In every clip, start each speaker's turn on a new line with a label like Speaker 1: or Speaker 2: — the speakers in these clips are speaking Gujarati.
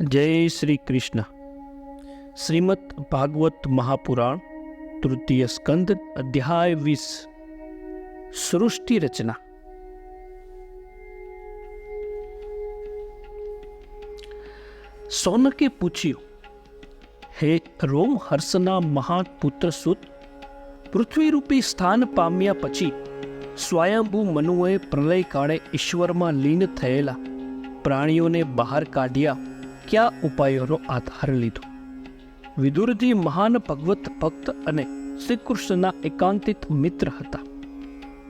Speaker 1: જય શ્રી કૃષ્ણ શ્રીમદ ભાગવત મહાપુરાણ તૃતીય સ્કંદ અધ્યાય વીસ સૃષ્ટિ રચના સોનકે પૂછ્યું હે રોમ હર્ષના મહાન પુત્ર સુત પૃથ્વીરૂપી સ્થાન પામ્યા પછી સ્વયંભૂ મનુએ પ્રલય કાળે ઈશ્વરમાં લીન થયેલા પ્રાણીઓને બહાર કાઢ્યા. કયા ઉપાયોનો આધાર લીધો. વિદુરજી મહાન ભગવત ભક્ત અને શ્રીકૃષ્ણના એકાંતિત મિત્ર હતા.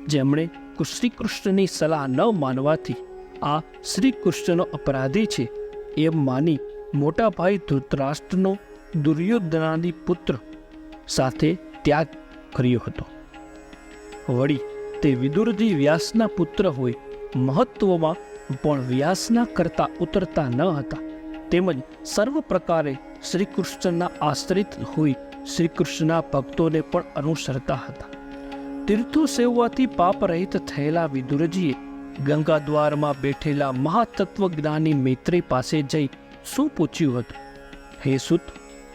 Speaker 1: જેમણે શ્રીકૃષ્ણની સલાહ ન માનવાથી આ શ્રીકૃષ્ણનો અપરાધી છે એમ માની મોટા ભાઈ ધૃતરાષ્ટ્રનો દુર્યોધનાની પુત્ર સાથે ત્યાગ કર્યો હતો. વળી તે વિદુરજી વ્યાસના પુત્ર હોય મહત્વમાં પણ વ્યાસના કરતાં ઉતરતા ન હતા. તેમજ સર્વ પ્રકારે શ્રીકૃષ્ણના આશ્રિત હોય શ્રીકૃષ્ણના ભક્તોને પણ અનુસરતા હતા. તીર્થો સેવવાથી પાપ રહિત થયેલા વિદુરજીએ ગંગા દ્વારમાં બેઠેલા મહાતત્વજ્ઞાની મૈત્રી પાસે જઈ શું પૂછ્યું હતું? હે સુત,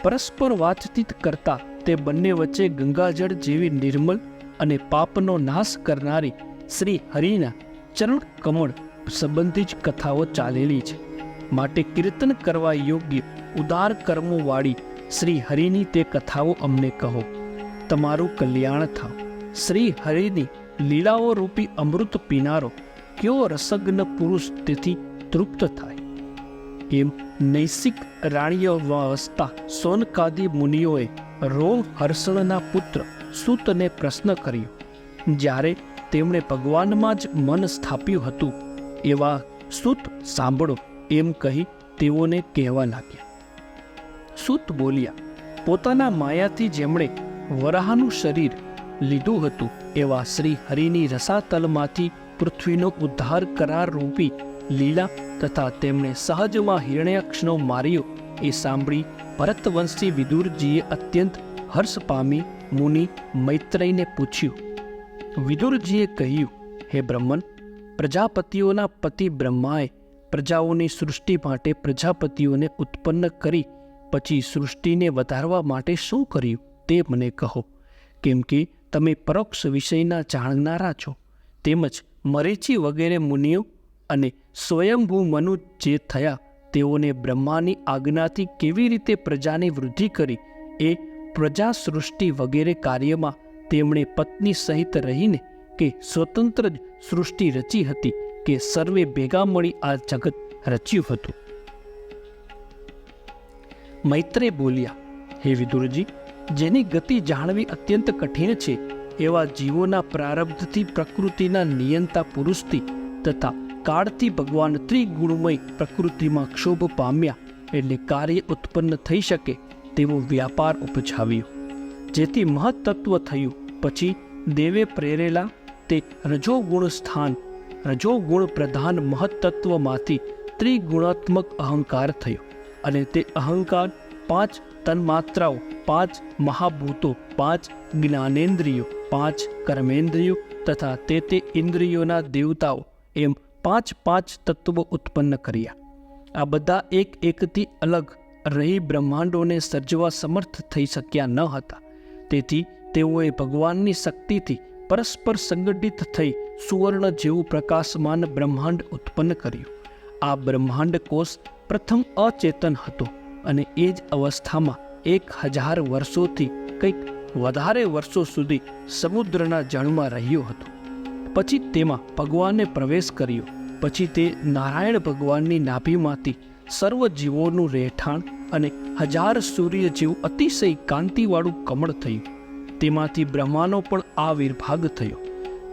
Speaker 1: પરસ્પર વાતચીત કરતા તે બંને વચ્ચે ગંગાજળ જેવી નિર્મલ અને પાપનો નાશ કરનારી શ્રી હરિના ચરણ કમળ સંબંધી જ કથાઓ ચાલેલી છે. માટે કીર્તન કરવા યોગ્ય ઉદાર કર્મોવાળી શ્રી હરિની તે કથાઓ અમને કહો. તમારું કલ્યાણ થાવ. શ્રી હરિની લીલાઓ રૂપી અમૃત પીનારો કયો રસગ્ન પુરુષ તેથી તૃપ્ત થાય? એમ નૈસિક રાણીઓ વસતા સોનકાદી મુનિઓએ રોમ હર્ષણના પુત્ર સૂતને પ્રશ્ન કર્યો. જ્યારે તેમણે ભગવાનમાં જ મન સ્થાપ્યું હતું, એવા સૂત સાંભળો. એમ કહી તેઓને કહેવા લાગ્યા. સૂત બોલ્યા, પોતાના માયાથી જેમણે વરાહનું શરીર લીધું હતું, એવા શ્રી હરિની રસાતલમાંથી પૃથ્વીનો ઉદ્ધાર કરાર રૂપી લીલા તથા તેમણે સહજમાં હિરણ્યક્ષનો માર્યો, એ સાંભળી ભરતવંશી વિદુરજીએ અત્યંત હર્ષ પામી મુનિ મૈત્રેયને પૂછ્યું, વિદુરજીએ કહ્યું, હે બ્રહ્મન, પ્રજાપતિઓના પતિ બ્રહ્માએ પ્રજાઓની સૃષ્ટિ માટે પ્રજાપતિઓને ઉત્પન્ન કરી, પછી સૃષ્ટિને વધારવા માટે શું કર્યું તે મને કહો. કેમ કે તમે પરોક્ષ વિષયના જાણનારા છો, તેમજ મરેચી વગેરે મુનિઓ અને સ્વયંભૂ મનુ જે થયા, તેઓને બ્રહ્માની આજ્ઞાથી કેવી રીતે પ્રજાની વૃદ્ધિ કરી, એ પ્રજા સૃષ્ટિ વગેરે કાર્યમાં તેમણે પત્ની સહિત રહીને કે સ્વતંત્ર જ સૃષ્ટિ રચી હતી કે સર્વે ભેગા મળી આ જગત રચ્યું હતું. મૈત્રે બોલ્યા, હે વિદુરજી, જેની ગતિ જાણવી અત્યંત કઠિન છે, એવા જીવોના પ્રારબ્ધથી પ્રકૃતિના નિયંતા પુરુષથી તથા કાળથી ભગવાન ત્રિગુણમય પ્રકૃતિમાં ક્ષોભ પામ્યા એટલે કાર્ય ઉત્પન્ન થઈ શકે તેવો વ્યાપાર ઉપજાવ્યો. જેથી મહત્તત્વ થયું. પછી દેવે પ્રેરેલા તે રજોગુણ સ્થાન રજોગુણ પ્રધાન મહત્તત્વમાંથી ત્રિગુણાત્મક અહંકાર થયો અને તે અહંકાર પાંચ તન્માત્રાઓ, પાંચ મહાભૂતો, પાંચ જ્ઞાનેન્દ્રિયો, પાંચ કર્મેન્દ્રિયો તથા તે તે ઇન્દ્રિયોના દેવતાઓ એમ પાંચ પાંચ તત્વો ઉત્પન્ન કર્યા. આ બધા એક એકથી અલગ રહી બ્રહ્માંડોને સર્જવા સમર્થ થઈ શક્યા ન હતા. તેથી તેઓએ ભગવાનની શક્તિથી પરસ્પર સંગઠિત થઈ સુવર્ણ જેવું પ્રકાશમાન બ્રહ્માંડ ઉત્પન્ન કર્યું. આ બ્રહ્માંડ કોષ પ્રથમ અચેતન હતો અને એ જ અવસ્થામાં એક હજાર વર્ષોથી કંઈક વધારે વર્ષો સુધી સમુદ્રના જળમાં રહ્યો હતો. પછી તેમાં ભગવાને પ્રવેશ કર્યો. પછી તે નારાયણ ભગવાનની નાભીમાંથી સર્વ જીવોનું રહેઠાણ અને હજાર સૂર્ય જેવું અતિશય કાંતિવાળું કમળ થયું. તેમાંથી બ્રહ્માનો પણ આવિર્ભાગ થયો.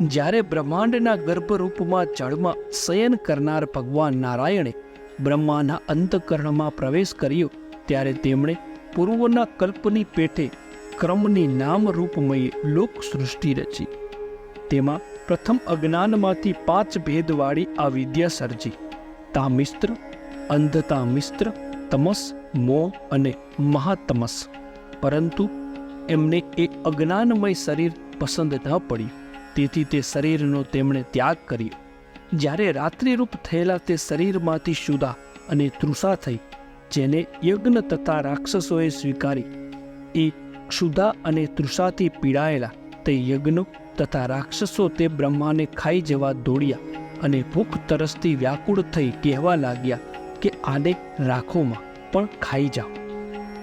Speaker 1: જ્યારે બ્રહ્માંડના ગર્ભરૂપમાં જળમાં શયન કરનાર ભગવાન નારાયણે બ્રહ્માના અંતકરણમાં પ્રવેશ કર્યો, ત્યારે તેમણે પૂર્વના કલ્પની પેટે ક્રમની નામરૂપમય લોક સૃષ્ટિ રચી. તેમાં પ્રથમ અજ્ઞાનમાંથી પાંચ ભેદવાળી આ વિદ્યા સર્જી તામિસ્ત્ર અંધતા મિસ્ત્ર, તમસ મોહ અને મહાતમસ. પરંતુ એમને એ અજ્ઞાનમય શરીર પસંદ ન પડ્યું તેથી તે શરીરનો તેમણે ત્યાગ કર્યો. જ્યારે રાત્રિરૂપ થયેલા તે શરીરમાંથી શુદા અને તૃષા થઈ, જેને યજ્ઞ તથા રાક્ષસોએ સ્વીકારી, એ ક્ષુધા અને તૃષાથી પીડાયેલા તે યજ્ઞો તથા રાક્ષસો તે બ્રહ્માને ખાઈ જવા દોડ્યા અને ભૂખ તરસથી વ્યાકુળ થઈ કહેવા લાગ્યા કે, આને રાખોમાં પણ ખાઈ જાઓ.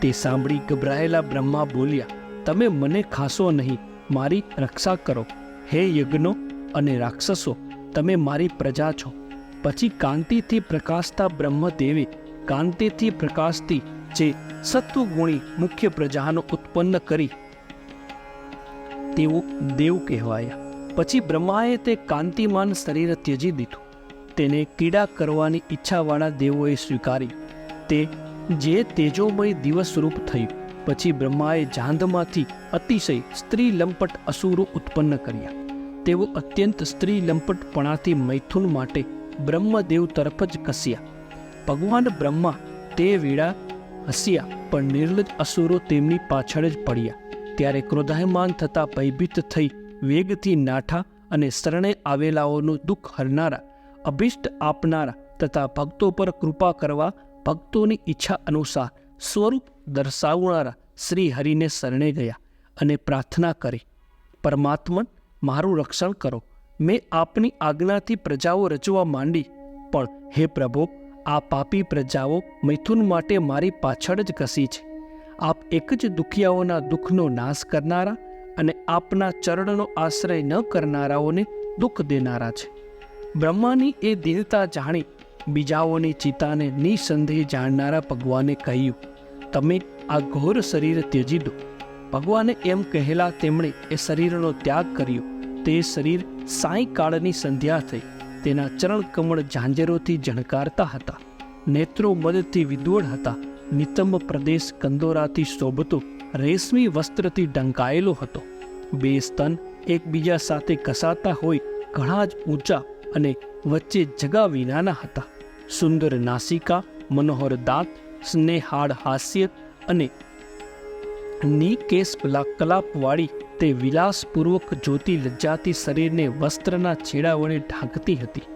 Speaker 1: તે સાંભળી ગભરાયેલા બ્રહ્મા બોલ્યા તમે મને ખાશો નહીં. મારી રક્ષા કરો. હે યજ્ઞો અને રાક્ષસો, તમે મારી પ્રજા છો. પછી કાંતિથી પ્રકાશતા બ્રહ્મદેવે, કાંતિથી પ્રકાશતી જે સત્વગુણી મુખ્ય પ્રજાનો ઉત્પન્ન કરી, તેઓ દેવ કહેવાયા. પછી બ્રહ્માએ તે કાંતિમાન શરીર ત્યજી દીધું. તેને કીડા કરવાની ઈચ્છાવાળા દેવોએ સ્વીકારી. તે જે તેજોમય દિવસરૂપ થયું. પછી બ્રહ્માએ જાંધમાંથી અતિશય સ્ત્રી લંપટ અસુરો ઉત્પન્ન કર્યા. તેઓ અત્યંત સ્ત્રી લંપટપણાથી મૈથુન માટે બ્રહ્મદેવ તરફ જ કસ્યા. ભગવાન બ્રહ્મા તે વેળા હસ્યા, પણ નિર્લજ અસુરો તેમની પાછળ જ પડ્યા. ત્યારે ક્રોધાયમાન થતા ભયભીત થઈ વેગથી નાઠા અને શરણે આવેલાઓનું દુઃખ હરનારા, અભિષ્ટ આપનારા તથા ભક્તો પર કૃપા કરવા ભક્તોની ઈચ્છા અનુસાર સ્વરૂપ દર્શાવનારા શ્રી હરિને શરણે ગયા અને પ્રાર્થના કરી, પરમાત્મન, મારું રક્ષણ કરો. મેં આપની આજ્ઞાથી પ્રજાઓ રચવા માંડી. પણ હે પ્રભુ, આ પાપી પ્રજાઓ મૈથુન માટે મારી પાછળ જ ઘસી છે. આપ એક જ દુખિયાઓના દુઃખનો નાશ કરનારા અને આપના ચરણનો આશ્રય ન કરનારાઓને દુઃખ દેનારા છે. બ્રહ્માની એ દિલતા જાણી બીજાઓની ચિતાને નિસંદેહ જાણનારા ભગવાને કહ્યું તમે આ ઘોર શરીર ત્યજી દો ભગવાને એમ કહેલા તેમણે એ શરીરનો ત્યાગ કર્યો. તે શરીર સાંયકાળની સંધ્યા થઈ. તેના ચરણ કમળ ઝાંઝરોથી ઝણકારતા હતા. નેત્રો મદથી વિદવળ હતા. નિતંબ પ્રદેશ કંદોરાથી શોભતો, રેશમી વસ્ત્રથી ઢંકાયેલો હતો. બે સ્તન એકબીજા સાથે ઘસાતા હોય, ઘણા જ ઊંચા અને વચ્ચે જગા વિનાના હતા. સુંદર નાસિકા, મનોહર દાંત સ્નેહાળ હાસ્ય અને નિકેશ કલાપવાળી તે વિલાસપૂર્વક જોતી લજ્જાતી શરીરને વસ્ત્રના છેડા વડે ઢાંકતી હતી.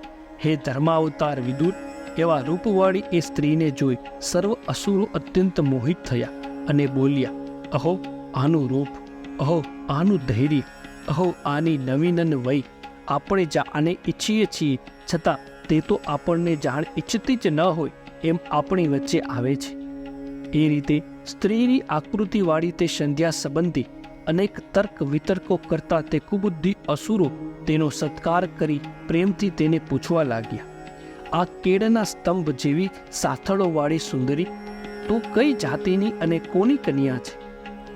Speaker 1: હે ધર્માવતાર વિદુર, એવા રૂપવાળી એ સ્ત્રીને જોઈ સર્વ અસુરો અત્યંત મોહિત થયા અને બોલ્યા, અહો, આનું રૂપ, અહો, આનું ધૈર્ય, અહો, આની નવીનન વય, આપણે જાણે ઈચ્છીએ છીએ, છતાં તે તો આપણને જાણ ઈચ્છતી જ ન હોય. એમ આપણી વચ્ચે આવે છે. એ રીતે સ્ત્રીની આકૃતિવાળી તે સંધ્યા સંબંધી અનેક તર્ક વિતર્કો કરતા તે કુબુદ્ધિ અસુરો તેનો સત્કાર કરી પ્રેમથી તેને પૂછવા લાગ્યા. આ કેળના સ્તંભ જેવી સાથળોવાળી સુંદરી, તું કઈ જાતિની અને કોની કન્યા છે?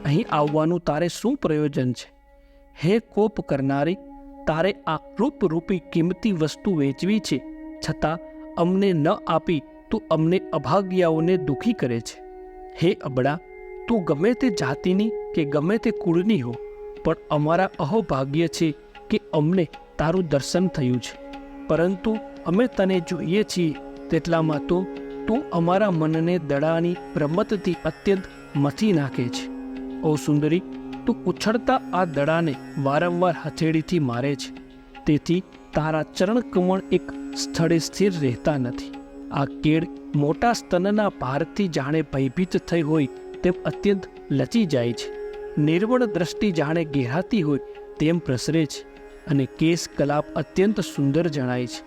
Speaker 1: અહીં આવવાનું તારે શું પ્રયોજન છે? હે કોપ કરનારી, તારે આ રૂપરૂપી કિંમતી વસ્તુ વેચવી છે. છતાં અમને ન આપી તું અમને અભાગ્યાઓને દુઃખી કરે છે. હે અબડા તું ગમે તે જાતિની કે ગમે તે કુળની હો, પણ અમારા અહોભાગ્ય છે કે અમને તારું દર્શન થયું છે. પરંતુ અમે તને જોઈએ છીએ તેટલામાં તો તું અમારા મનને દડાની રમતથી અત્યંત મથી નાખે છે. ઓ સુંદરી, તું ઉછળતા આ દડાને વારંવાર હથેળીથી મારે છે. તેથી તારા ચરણ કમળ એક સ્થળે સ્થિર રહેતા નથી. આ કેળ મોટા સ્તનના ભારથી જાણે ભયભીત થઈ હોય તેમ અત્યંત લચી જાય છે. નિર્વણ દ્રષ્ટિ જાણે ઘેરાતી હોય તેમ પ્રસરે છે અને કેસ કલાપ અત્યંત સુંદર જણાય છે.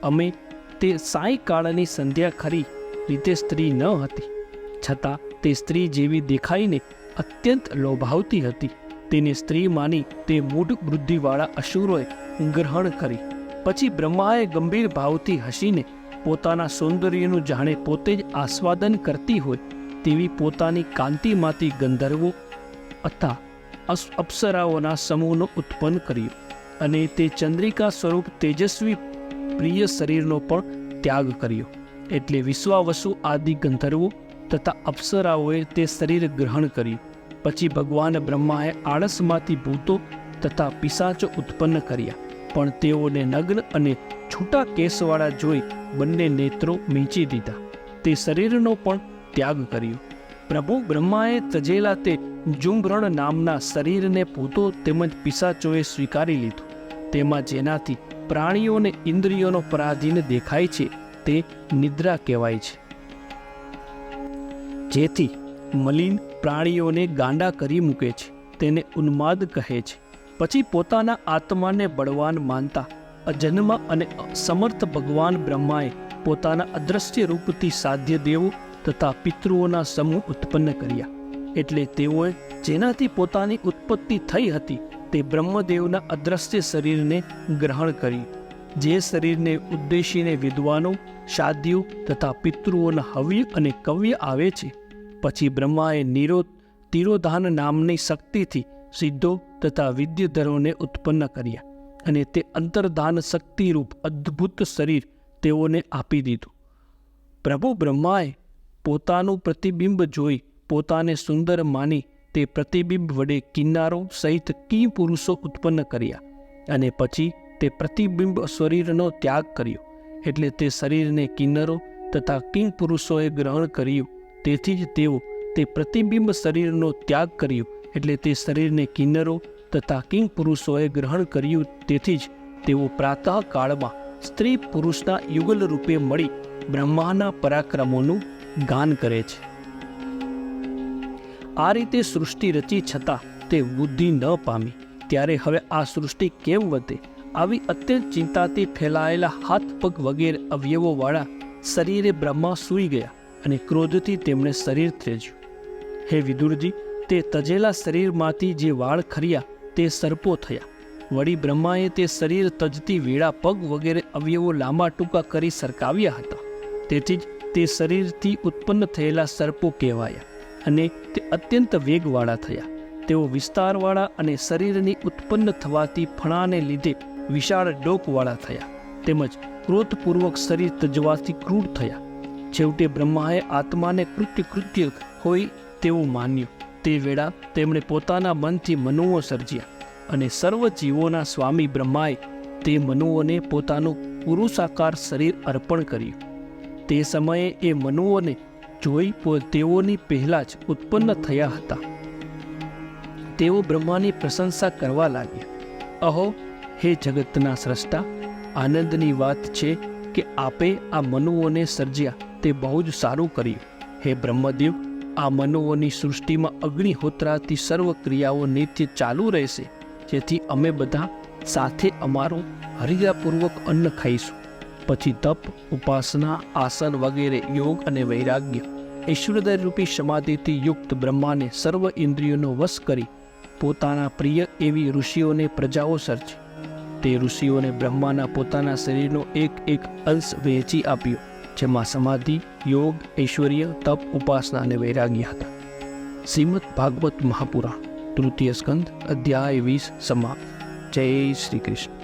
Speaker 1: અમે તે સાંયકાળની સંધ્યા ખરી રીતે સ્ત્રી ન હતી. છતાં તે સ્ત્રી જેવી દેખાઈને અત્યંત લોભાવતી હતી. તેને સ્ત્રી માની તે મૂઢ વૃદ્ધિવાળા અસુરોએ ગ્રહણ કરી. પછી બ્રહ્માએ ગંભીર ભાવથી હસીને પોતાના સૌંદર્યનું જાણે પોતે જ આસ્વાદન કરતી હોય, તેવી પોતાની કાંતિમાંથી ગંધર્વો અથવા અપ્સરાઓના સમૂહનો ઉત્પન્ન કર્યો અને તે ચંદ્રિકા સ્વરૂપ તેજસ્વી પ્રિય શરીરનો પણ ત્યાગ કર્યો. એટલે વિશ્વાવસુ આદિ ગંધર્વો તથા અપ્સરાઓએ તે શરીર ગ્રહણ કર્યું. પછી ભગવાન બ્રહ્માએ આળસમાંથી ભૂતો તથા પિસાચો ઉત્પન્ન કર્યા. પણ તેઓને નગ્ન અને છૂટા કેસવાળા જોઈ બંને નેત્રો મીંચી દીધા. તે શરીરનો પણ ત્યાગ કર્યો. પ્રભુ બ્રહ્માએ તજેલા તે જુંભરણ નામના શરીરને પોતો તેમજ પિસાચોએ સ્વીકારી લીધું. તેમાં જેનાથી પ્રાણીઓને ઇન્દ્રિયોનો પરાધીન દેખાય છે તે નિદ્રા કહેવાય છે. જેથી મલિન પ્રાણીઓને ગાંડા કરી મૂકે છે. તેને ઉન્માદ કહે છે. પછી પોતાના આત્માને બળવાન માનતા અજન્મ અને સમર્થ ભગવાન બ્રહ્માએ પોતાના અદ્રશ્ય રૂપથી સાધ્ય દેવો તથા પિતૃઓના સમૂહ ઉત્પન્ન કર્યા. એટલે તેઓએ જેનાથી પોતાની ઉત્પત્તિ થઈ હતી તે બ્રહ્મદેવના અદ્રશ્ય શરીરને ગ્રહણ કર્યું. જે શરીરને ઉદ્દેશીને વિદ્વાનો શાદ્યો તથા પિતૃઓના હવ્ય અને કવ્ય આવે છે. પછી બ્રહ્માએ નિરોધ, તિરોધાન નામની શક્તિથી સિદ્ધો તથા વિદ્યધરોને ઉત્પન્ન કર્યા અને તે અંતર્ધાન શક્તિરૂપ અદ્ભુત શરીર તેઓને આપી દીધું. પ્રભુ બ્રહ્માએ પોતાનું પ્રતિબિંબ જોઈ પોતાને સુંદર માની તે પ્રતિબિંબ વડે કિન્નારો સહિત કી પુરુષો ઉત્પન્ન કર્યા અને પછી તે પ્રતિબિંબ શરીરનો ત્યાગ કર્યો એટલે તે શરીરને કિન્નરો તથા કિંગ પુરુષોએ ગ્રહણ કર્યું તેથી જ તેઓ તે પ્રતિબિંબ શરીરનો ત્યાગ કર્યો એટલે તે શરીરને કિન્નરો તથા કિંગ પુરુષોએ ગ્રહણ કર્યું. તેથી જ તેઓ પ્રાતઃકાળમાં સ્ત્રી પુરુષના યુગલ રૂપે મળી બ્રહ્માના પરાક્રમોનું ગાન કરે છે. આ રીતે સૃષ્ટિ રચી છતાં તે વૃદ્ધિ ન પામી. ત્યારે હવે આ સૃષ્ટિ કેમ વધે? આવી અત્યંત ચિંતાથી ફેલાયેલા હાથ પગ વગેરે અવયવોવાળા શરીરે બ્રહ્મા સૂઈ ગયા અને ક્રોધથી તેમણે શરીર ત્યજ્યું હે વિદુરજી તે તજેલા શરીરમાંથી જે વાળ ખર્યા તે સર્પો થયા. વળી બ્રહ્માએ તે શરીર તજતી વેળા પગ વગેરે અવયવો લાંબા ટૂંકા કરી સરકાવ્યા હતા. તેથી જ તે શરીરથી ઉત્પન્ન થયેલા સર્પો કહેવાયા અને તે અત્યંત વેગવાળા થયા. તેઓ વિસ્તારવાળા અને શરીરની ઉત્પન્ન થવાથી ફણાને લીધે વિશાળ ડોકવાળા થયા તેમજ ક્રોધપૂર્વક શરીર તજવાથી ક્રૂર થયા. છેવટે બ્રહ્માએ આત્માને કૃત્ય કૃત્ય હોય તેવું માન્યું. તે વેળા તેમણે પોતાના મનથી મનુઓ સર્જ્યા અને સર્વ જીવોના સ્વામી બ્રહ્માએ તે મનુઓને પોતાનું પુરુષાકાર શરીર અર્પણ કર્યું. તે સમયે એ મનુઓને જોઈ તેઓની પહેલાં જ ઉત્પન્ન થયા હતા. તેઓ બ્રહ્માની પ્રશંસા કરવા લાગ્યા. અહો, હે જગતના સ્રષ્ટા, આનંદની વાત છે કે આપે આ મનુઓને સર્જ્યા તે બહુ જ સારું કર્યું. હે બ્રહ્મદેવ આ મનોઓની સૃષ્ટિમાં અગ્નિહોત્રાથી સર્વ ક્રિયાઓ નિત્ય ચાલુ રહેશે. જેથી અમે બધા સાથે અમારું હરિયાપૂર્વક અન્ન ખાઈશું. પછી તપ, ઉપાસના, આસન વગેરે યોગ અને વૈરાગ્ય ઈશ્વરદય રૂપી સમાધિથી યુક્ત બ્રહ્માને સર્વ ઇન્દ્રિયોનો વશ કરી પોતાના પ્રિય એવી ઋષિઓને પ્રજાઓ સર્જી તે ઋષિઓને બ્રહ્માના પોતાના શરીરનો એક એક અંશ વહેંચી આપ્યો. જેમાં સમાધિ, યોગ, ઐશ્વર્ય, તપ, ઉપાસના અને વૈરાગ્ય હતા. શ્રીમદ ભાગવત મહાપુરાણ, તૃતીય સ્કંદ, અધ્યાય વીસ સમાપ્ત. જય શ્રી કૃષ્ણ.